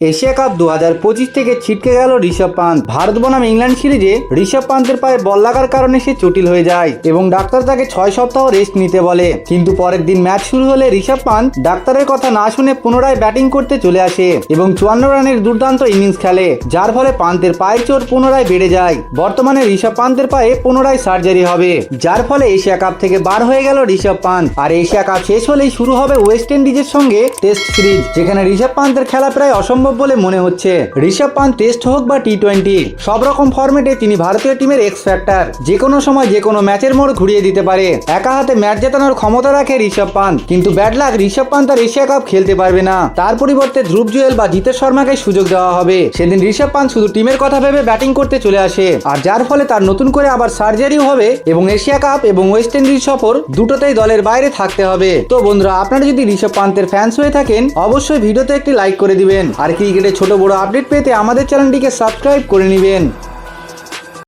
Asia cup দু হাজার পঁচিশ থেকে ছিটকে গেল ঋষভ পান্ত। ভারত বনাম ইংল্যান্ড সিরিজে ঋষভ পান্তের পায়ে বল লাগার কারণে সে জটিল হয়ে যায় এবং ডাক্তার তাকে ছয় সপ্তাহ রেস্ট নিতে বলে। কিন্তু পরের দিন ম্যাচ শুরু হলে ঋষভ পান্ত ডাক্তারের কথা না শুনে পুনরায় ব্যাটিং করতে চলে আসে এবং চুয়ান্ন রানের দুর্দান্ত ইনিংস খেলে, যার ফলে পান্তের পায়ের চোট পুনরায় বেড়ে যায়। বর্তমানে ঋষভ পান্তের পায়ে পুনরায় সার্জারি হবে, যার ফলে এশিয়া কাপ থেকে বার হয়ে গেল ঋষভ পান্ত। আর এশিয়া কাপ শেষ হলেই শুরু হবে ওয়েস্ট ইন্ডিজের সঙ্গে টেস্ট সিরিজ যেখানে ঋষভ পান্তের খেলা প্রায় অসম্ভব বলে মনে হচ্ছে। ঋষভ পান্ত টেস্ট হোক বা টি টোয়েন্টি সব রকম ফরম্যাটে তিনি ভারতীয় টিমের এক্স ফ্যাক্টর যে কোনো সময় যে কোনো ম্যাচের মোড় ঘুরিয়ে দিতে পারে। একা হাতে ম্যাচ জেতানোর ক্ষমতা রাখে ঋষভ পান্ত কিন্তু ব্যাড লাক ঋষভ পান্ত আর এশিয়া কাপ খেলতে পারবে না। তার পরিবর্তে ধ্রুব জুয়েল বা জিতেশ শর্মাকে সুযোগ দেওয়া হবে। সেদিন ঋষভ পান্ত শুধু টিমের কথা ভেবে ব্যাটিং করতে চলে আসে। আর যার ফলে তার নতুন করে আবার সার্জারিও হবে এবং এশিয়া কাপ এবং ওয়েস্ট ইন্ডিজ সফর দুটোতেই দলের বাইরে থাকতে হবে। তো বন্ধুরা, আপনারা যদি ঋষভ পান্তের ফ্যান্স হয়ে থাকেন, অবশ্যই ভিডিওতে একটি লাইক করে দিবেন। আর ক্রিকেটের ছোট বড় আপডেট পেতে আমাদের চ্যানেলটিকে সাবস্ক্রাইব করে নেবেন।